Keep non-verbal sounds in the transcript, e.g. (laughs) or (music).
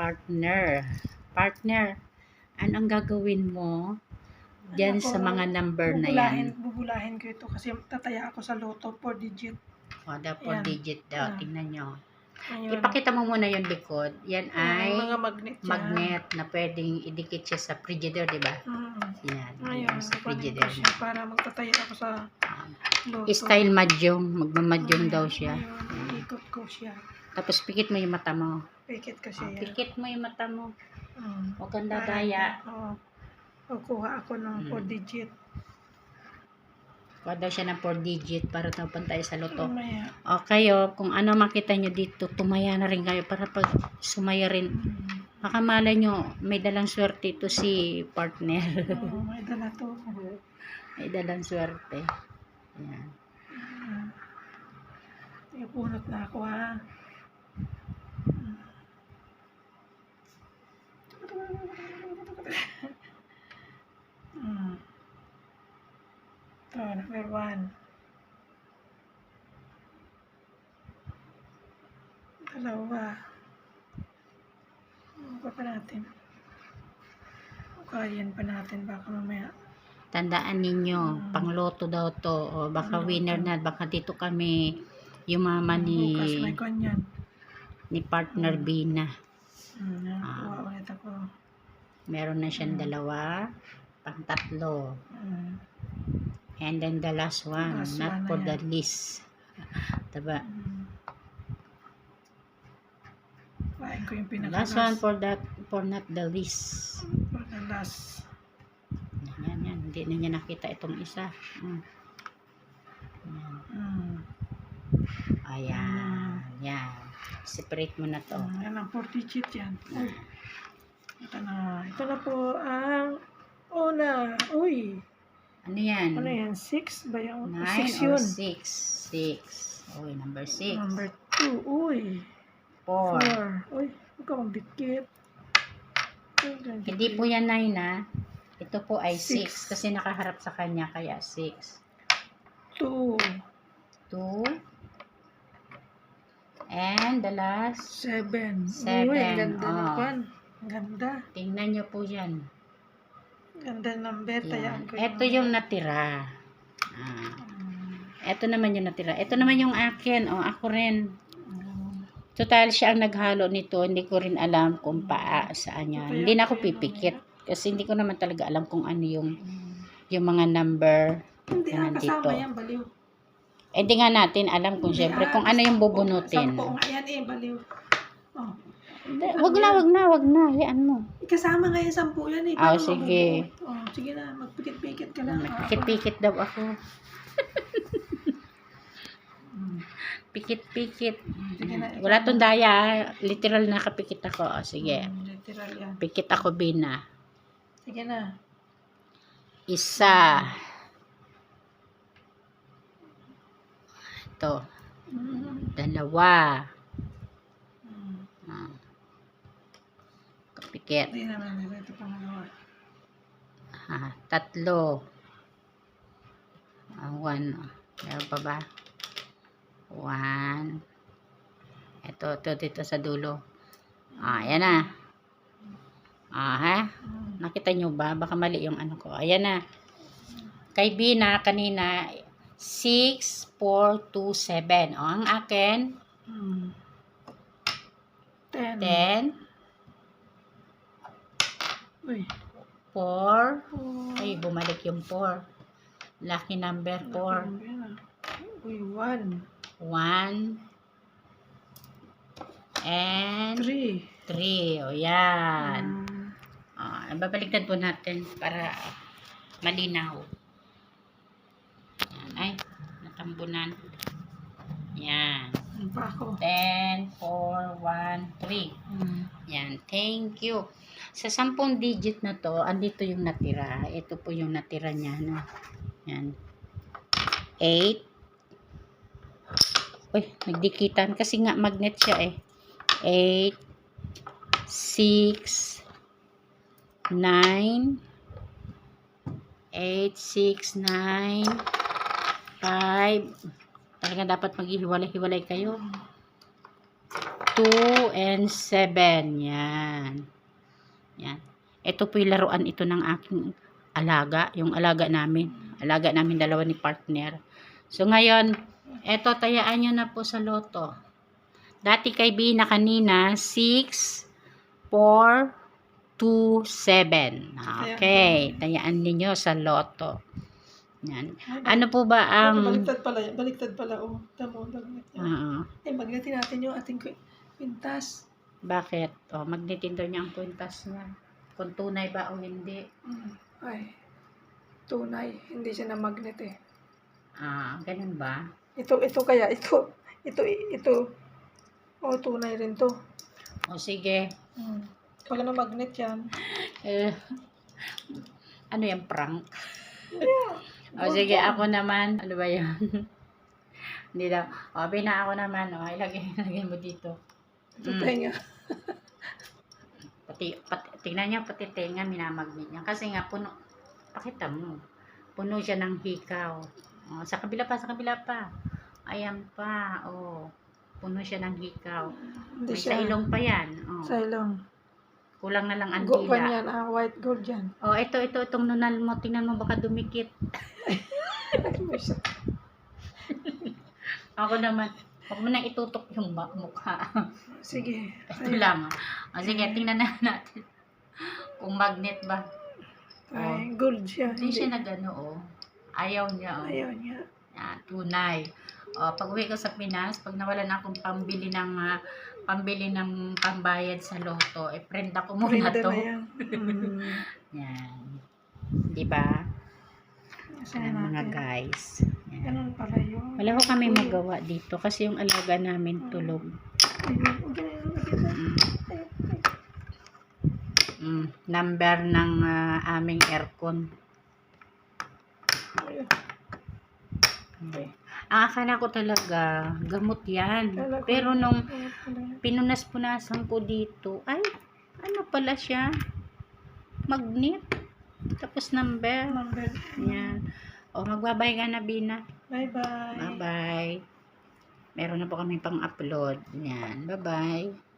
partner. Partner, anong gagawin mo dyan Ano sa mga number na bubulahin, yan? Bubulahin ko ito kasi tataya ako sa loto 4 digit. O, the four Yan. digit daw. Ah. Tingnan nyo. Ayun. Ipakita mo muna yung likod. Yan ay mga magnet magnet na pwedeng idikit siya sa frigidaire, di ba? Mm. Yan. Ayun, yan sa kukunin ko frigidaire. siya para magtataya ako sa Ah. loto. Style madyong. Magmamadyong daw siya. Ayun, ikot ko siya. Tapos pikit mo yung mata mo. Pikit ko Ah, siya. yan. pikit mo yung mata mo. Mm. Huwag kang dadaya. Oo. Kukuha ako ng Mm. 4 digit. Kuha daw siya ng 4 digit para tapunta tayo sa loto. Mamaya. O kayo, kung ano makita nyo dito, tumaya na rin kayo para pag sumaya rin. Mm. Baka malay nyo, may dalang swerte ito si partner. Oo, (laughs) may dala to. may dalang swerte. Yan. Mm. Ipunot na ako ha. Mm. Ito, number one. Dalawa. Ano pa natin? Ukayan pa natin baka mamaya. Tandaan ninyo, Mm. pangloto daw to. O baka Pangloto. winner na, baka dito kami ni, Bukas may kanyan. ni partner Mm. Bina. Hmm, Ah. ulit ako. Meron na siyang Mm. dalawa, pang tatlo. Hmm. And then the last one, Last not one for yan. the list. (laughs) Diba? Kuhain ko yung pinaka Last one for that, for not the least. For the last. Yan, yan. Hindi na niya nakita itong isa. Mm. Yan. Hmm. Ayan. Separate mo na to. Hmm. Yan ang 4 digit yan. Uy. Ito na. Ito na po ang una. Uy. Ano yan? Ano yan? 6 ba yung? Nine 6 or yun. six? Six. Uy, number six. Number 2. Uy. Four. 4. Uy. Huwag ka magdikit. Hindi po yan nine na. Ito po ay Six. six. Kasi nakaharap sa kanya, kaya six. 2. Two. And the last, 7. Seven. Uy, ganda Oh. naman. Ganda. tingnan nyo po yan. Ganda number. Yan. ko Ito yung natira. Ah. Ito naman yung natira. Ito naman yung akin. O, ako rin. Total, siya ang naghalo nito. Hindi ko rin alam kung paa saan yan. Hindi na ako pipikit. Kasi hindi ko naman talaga alam kung ano yung, Hmm. yung mga number. Hindi ang kasama yan, baliw. Eh, di nga natin alam kung syempre ah, kung ano yung bubunutin. Sampu nga yan eh, baliw. Oh. Wag na, wag na, wag na. Hayaan mo. Kasama nga yung sampu yan eh. Ah, Paano sige. mabubuo? Oh, sige na, magpikit-pikit ka lang. Pikit-pikit daw ako. (laughs) Pikit-pikit. Sige na, ikaw Wala na. tong daya. ah. Literal nakapikit ako. O, sige. Hmm, literal yan. Pikit ako, Bina. Sige na. Isa. Ito. Hmm. Dalawa. Ah. Kapikit. Hindi naman, ito pangalawa. Ah, tatlo. Ah, one. Meron pa ba? One. Ito, ito, dito sa dulo. Ah, ayan na. Ah, ha? Hmm. Nakita nyo ba? Baka mali yung ano ko. Ayan na. Kay Bina, kanina, 6, 4, 2, 7. O, ang akin, Hmm. Ten. 10, Uy. 4. Oh. Ay, bumalik yung 4. Lucky number 4. Uy, one. 1 and Three. 3. O, yan. Ah. Ah, babaliktad po natin para malinaw. Natambunan. Yan. Ano pa ako? 10, 4, 1, 3. Hmm. Yan. Thank you. Sa 10 digit na to, andito yung natira. Ito po yung natira niya. No? Yan. 8. Uy, nagdikitan. Kasi nga magnet siya eh. 8, 6, 9, 8, 6, 9, 5. Talaga dapat maghihiwalay-hiwalay kayo. 2, and 7. Yan. Yan. Ito po yung laruan ito ng aking alaga. Yung alaga namin. Alaga namin dalawa ni partner. So, ngayon, eto, tayaan nyo na po sa loto. Dati kay Bina kanina, 6, 4, 2, 7. Okay. Tayaan ninyo sa loto. Yan. Ano po ba ang... Baliktad pala yan. Baliktad pala. Oh, tamo, magnet niya. Oo. Eh, magnetin natin yung ating kwi- kwintas. Bakit? O, magnetin daw niya ang kwintas niya. Kung tunay ba o hindi. Mm. Ay, tunay. Hindi siya na magnet eh. Ah, ganun ba? Ito, ito kaya, ito, ito, ito. Oh, tunay rin to. O, sige. Mm. Pag na magnet yan. Eh, ano yung prank? O, sige, ako naman. Ano ba yan? (laughs) hindi daw. O, bina ako naman. O, ilagay, (laughs) ilagay mo dito. Ito Mm. tenga. (laughs) Pati, pati, tingnan niya, pati tenga, minamagnet niya. Kasi nga, puno, pakita mo. Puno siya ng hikaw. O, sa kabila pa, sa kabila pa. Ayan pa, o. Puno siya ng hikaw. Hindi May siya. sa ilong pa yan. O, Sa ilong. Kulang na lang ang Go pa dila. yan, ah, white gold yan. O, ito, ito, itong nunal mo. Tingnan mo, baka dumikit. (laughs) Ako naman, huwag mo nang itutok yung ba- mukha. Sige. ito lang. O, sige, tingnan na (laughs) natin. Kung magnet ba. Ay, gold siya. Hindi siya nagano, oh. Ayaw niya, oh. Ayaw niya. Yan, tunay. O, pag uwi ko sa Pinas, pag nawala na akong pambili ng ah, pambili ng pambayad sa loto, eh, friend ako muna Printer to. na yan. Mm. (laughs) Yan. Di ba? Ayan, mga natin? guys. Yan. Ganun pala yun. Wala ko kami magawa dito kasi yung alaga namin tulog. Mm. Mm. Number ng ah, aming aircon. Ayun. Okay. Ang akala ko talaga, gamot yan. Pero nung yun. pinunas-punasan ko dito, ay, ano pala siya? Magnet. Tapos number. Number. Yan. O, magbabay ka na, Bina. Bye-bye. Bye-bye. Meron na po kami pang upload. Yan. Bye-bye.